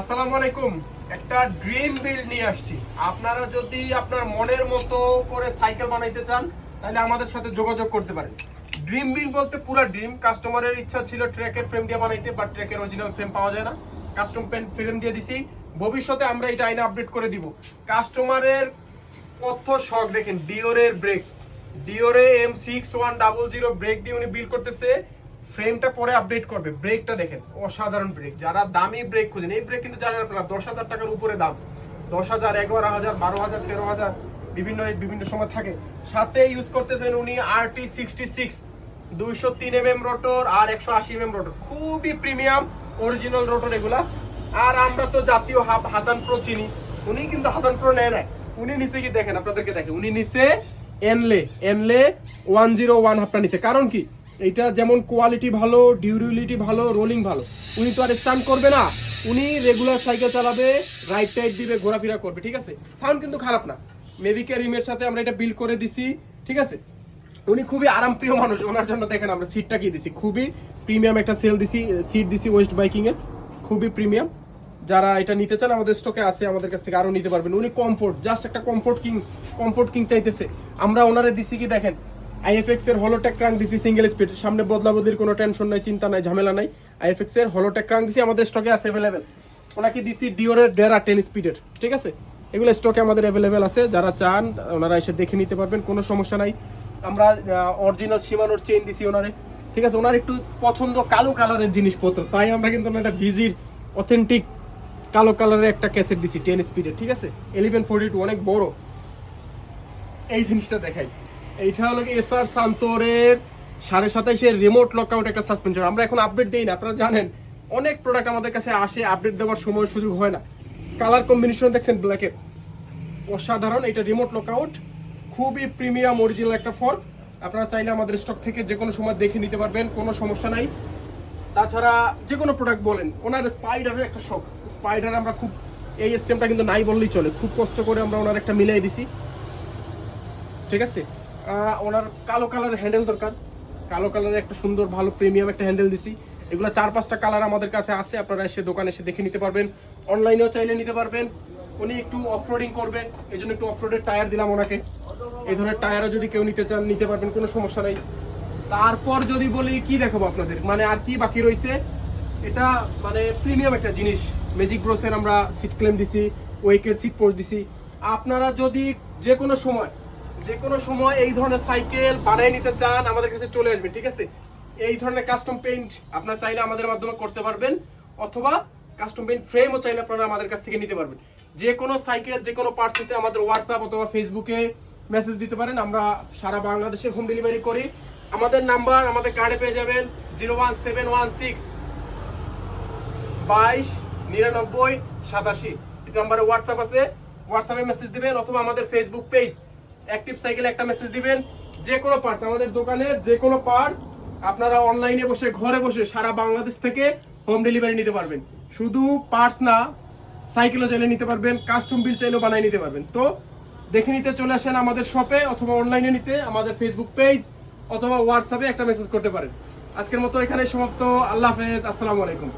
আসসালামু আলাইকুম। একটা ড্রিম বিল নিয়ে আসছি। আপনারা যদি আপনার মনের মতো করে সাইকেল বানাইতে চান, তাহলে আমাদের সাথে যোগাযোগ করতে পারেন। ড্রিম বিল বলতে পুরো ড্রিম। কাস্টমারের ইচ্ছা ছিল ট্র্যাকের ফ্রেম দিয়ে বানাইতে, বাট ট্র্যাকের অরিজিনাল ফ্রেম পাওয়া যায় না। কাস্টম পেন ফ্রেম দিয়ে দিছি। ভবিষ্যতে আমরা এটা আইনে আপডেট করে দিব। কাস্টমারের কত শখ, দেখেন ডিওরের break ডিওরে M six one double zero brake দিয়ে উনি বিল করতেছে। ফ্রেমটা পরে আপডেট করবে ব্রেকটা দেখেন, অসাধারণ ব্রেক যারা দামি ব্রেক খুঁজেন, এই ব্রেক কিন্তু জানেন আপনারা, দশ হাজার টাকার উপরে দাম। দশ হাজার, এগারো হাজার, বারো হাজার, তেরো হাজার, বিভিন্ন বিভিন্ন সময় থাকে। সাথে ইউজ করতেছেন উনি আর টি সিক্সটি সিক্স দুইশো তিন এম এম রোটর আর একশো আশি এম এম রোটর খুবই প্রিমিয়াম অরিজিনাল রোটর এগুলা। আর আমরা তো জাতীয় হাব- হাসান প্রো চিনি। উনি কিন্তু হাসান প্রো নেয় না উনি নিচে কি দেখেন, আপনাদেরকে দেখেন উনি নিচে এনলে এনলে ওয়ান জিরো ওয়ান হাফটা নিচে কারণ কি? এটা যেমন কোয়ালিটি ভালো ডিউরেবিলিটি ভালো রোলিং ভালো। উনি তো আর স্টান করবে না। উনি রেগুলার সাইকেল চালাবে রাইট টাইট দিবে, ঘোরাফেরা করবে, ঠিক আছে? সাউন্ড কিন্তু খারাপ না। মেভিকে রিমের সাথে আমরা এটা বিল করে দিছি, ঠিক আছে? উনি খুবই আরামপ্রিয় মানুষ, ওনার জন্য দেখেন আমরা সিটটা কি দিছি। খুবই প্রিমিয়াম একটা সেল দিছি সিট দিছি ওয়েস্ট বাইকিং এর। খুবই প্রিমিয়াম যারা এটা নিতে চান, আমাদের স্টকে আছে, আমাদের কাছ থেকে আরও নিতে পারবেন। উনি কমফোর্ট জাস্ট একটা কমফোর্ট কিং কমফোর্ট কিং চাইতেছে। আমরা ওনারে দিছি কি দেখেন আইএফএক্স এর হলোটেক ক্রাঙ্ক দিছি সিঙ্গেল স্পিড সামনে বদলা বদলির কোনো টেনশন নাই, চিন্তা নাই, ঝামেলা নাই। আইএফএক্স এর হলোটেক ক্রাঙ্ক দিছি, আমাদের স্টকে আছে অ্যাভেলেবেল ওনাকে দিছি ডিওরের ডেরা টেন স্পিডের ঠিক আছে? এগুলো স্টকে আমাদের অ্যাভেলেবেল আছে, যারা চান, ওনারা এসে দেখে নিতে পারবেন, কোনো সমস্যা নাই। আমরা অরিজিনাল সীমানোর চেইন দিছি ওনারে, ঠিক আছে? ওনার একটু পছন্দ কালো কালারের জিনিসপত্র, তাই আমরা কিন্তু একটা ভিজির অথেন্টিক কালো কালারের একটা ক্যাসেট দিছি টেন স্পিডের ঠিক আছে? ইলেভেন ফোর্টি টু অনেক বড়। এই জিনিসটা দেখাই। এইটা হলো এসআর সান্তোরের সাড়ে সাতাইশের রিমোট লকআউট একটা সাসপেনশন আমরা এখন আপডেট দিই না, আপনারা জানেন, অনেক প্রোডাক্ট আমাদের কাছে আসে আপডেট দেওয়ার সময় সুযোগ হয় না। কালার কম্বিনেশন দেখছেন ব্ল্যাকের অসাধারণ এটা রিমোট লকআউট খুবই প্রিমিয়াম অরিজিনাল একটা ফর্ক আপনারা চাইলে আমাদের স্টক থেকে যে কোনো সময় দেখে নিতে পারবেন, কোনো সমস্যা নাই। তাছাড়া যে কোনো প্রোডাক্ট বলেন, ওনার স্পাইডারের একটা শখ স্পাইডার আমরা খুব, এই স্টেমটা কিন্তু নাই বললেই চলে। খুব কষ্ট করে আমরা ওনার একটা মিলাই দিছি। ঠিক আছে? ওনার কালো কালারের হ্যান্ডেল দরকার। কালো কালারের একটা সুন্দর, ভালো প্রিমিয়াম একটা হ্যান্ডেল দিছি। এগুলো চার, পাঁচটা কালার আমাদের কাছে আছে, আপনারা এসে দোকানে এসে দেখে নিতে পারবেন। অনলাইনেও চাইলে নিতে পারবেন। উনি একটু অফরোডিং করবে এই জন্য একটু অফরোডের টায়ার দিলাম ওনাকে। এই ধরনের টায়ারও যদি কেউ নিতে চান, নিতে পারবেন, কোনো সমস্যা নাই। তারপর যদি বলি, কি দেখাবো আপনাদের? মানে আর কি বাকি রয়েছে? এটা মানে প্রিমিয়াম একটা জিনিস। ম্যাজিক ব্রোসের আমরা সিট ক্লেম দিছি ওয়েকের সিট পোস্ট দিছি। আপনারা যদি যে কোনো সময় যে কোনো সময় এই ধরনের সাইকেল বানিয়ে নিতে চান, আমাদের কাছে চলে আসবেন ঠিক আছে? এই ধরনের কাস্টম পেইন্ট আপনারা চাইলে আমাদের মাধ্যমে করতে পারবেন, অথবা কাস্টম পেইন্ট ফ্রেমও চাইলে আপনারা আমাদের কাছ থেকে নিতে পারবেন। যে কোনো সাইকেল, যে কোনো পার্টস নিতে আমাদের হোয়াটসঅ্যাপ অথবা ফেসবুকে মেসেজ দিতে পারেন, আমরা সারা বাংলাদেশে হোম ডেলিভারি করি। আমাদের নাম্বার আমাদের কার্ডে পেয়ে যাবেন zero one seven one six বাইশ নিরানব্বই সাতাশি। এই নাম্বারে হোয়াটসঅ্যাপ আছে হোয়াটসঅ্যাপে মেসেজ দিবেন, অথবা আমাদের ফেসবুক পেজ অ্যাক্টিভ সাইকেলে একটা মেসেজ দিবেন, যে কোনো পার্টস আমাদের দোকানের যে কোনো পার্টস আপনারা অনলাইনে বসে, ঘরে বসে সারা বাংলাদেশ থেকে হোম ডেলিভারি নিতে পারবেন। শুধু পার্টস না সাইকেলও চাইলে নিতে পারবেন কাস্টম বিল চাইলেও বানিয়ে নিতে পারবেন। তো দেখে নিতে চলে আসেন আমাদের শপে অথবা অনলাইনে নিতে, আমাদের ফেসবুক পেজ অথবা হোয়াটসঅ্যাপে একটা মেসেজ করতে পারেন। আজকের মতো এখানে সমাপ্ত, আল্লাহ হাফেজ, আসসালামু আলাইকুম।